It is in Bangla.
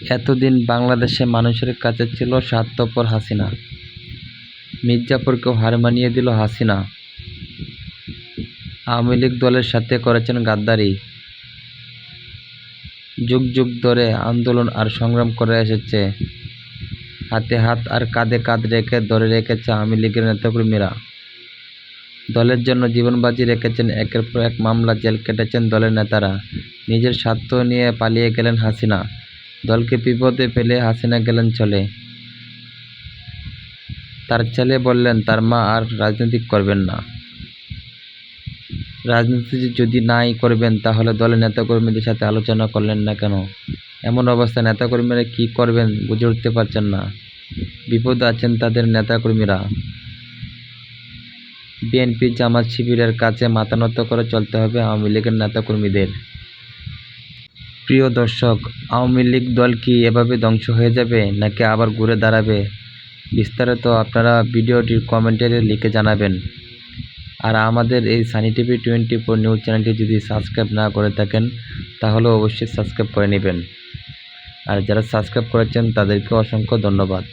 এতদিন বাংলাদেশে মানুষের কাছে ছিল স্বার্থপর হাসিনা। মির্জাপুরকেও হার মানিয়ে দিল হাসিনা। আওয়ামী লীগ দলের সাথে করেছেন গাদ্দারি। যুগ যুগ ধরে আন্দোলন আর সংগ্রাম করে এসেছে। হাতে হাত আর কাঁধে কাঁধ রেখে ধরে রেখেছে আওয়ামী লীগের নেতাকর্মীরা। দলের জন্য জীবন বাজি রেখেছেন, একের পর এক মামলা, জেল কেটেছেন দলের নেতারা। নিজের স্বার্থ নিয়ে পালিয়ে গেলেন হাসিনা। দলকে বিপদে ফেলে হাসিনা গেলেন চলে। তার ছেলে বললেন, তার মা আর রাজনীতি করবেন না। রাজনীতি যদি নাই করবেন, তাহলে দলের নেতাকর্মীদের সাথে আলোচনা করলেন না কেন? এমন অবস্থায় নেতাকর্মীরা কি করবেন বুঝে উঠতে পারছেন না। বিপদে আছেন তাদের নেতাকর্মীরা। বিএনপি জামাত শিবিরের কাছে মাথা নত করে চলতে হবে আওয়ামী লীগের নেতাকর্মীদের। প্রিয় দর্শক, আওয়ামী লীগ দল কি এভাবে ধ্বংস হয়ে যাবে নাকি আবার ঘুরে দাঁড়াবে? বিস্তারিত আপনারা ভিডিওটির কমেন্টারে লিখে জানাবেন। আর আমাদের এই Sunny TV twenty four news চ্যানেলটি যদি সাবস্ক্রাইব না করে থাকেন, তাহলে অবশ্যই সাবস্ক্রাইব করে নেবেন। আর যারা সাবস্ক্রাইব করেছেন, তাদেরকে অসংখ্য ধন্যবাদ।